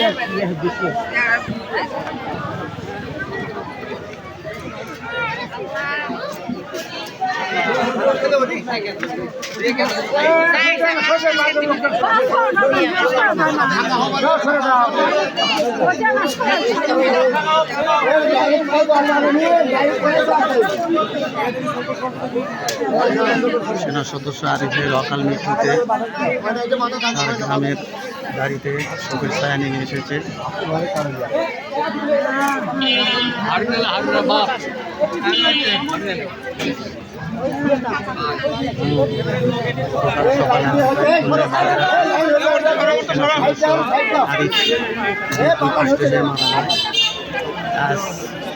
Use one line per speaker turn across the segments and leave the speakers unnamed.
Yeah, this one. Yeah, সেনা সদস্য আরিফের অকাল মৃত্যুতে তার গ্রামের গাড়িতে শোকের ছায়া এসেছে। সকাল সকালে বাপ আরিফ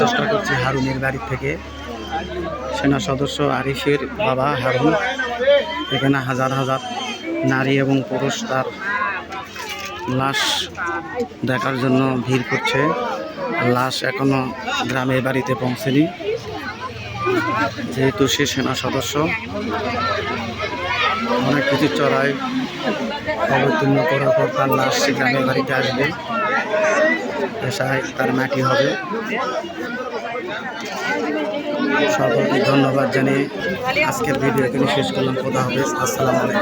চেষ্টা করছি হারুনের বাড়ি থেকে সেনা সদস্য আরিফের বাবা হারুন। এখানে হাজার হাজার নারী এবং পুরুষ তার লাশ দেখার জন্য ভিড় করছে। লাশ এখনও গ্রামের বাড়িতে পৌঁছেনি। যেহেতু সে সেনা সদস্য, অনেক কিছু চড়াই অবতীর্ণ করার পর তার লাশ সে গ্রামের বাড়িতে আসবে। পেশায় তার মাটি হবে। সকলকে ধন্যবাদ জানিয়ে আজকের ভিডিও এখানে শেষ করলাম। কথা হবে আসসালামু আলাইকুম।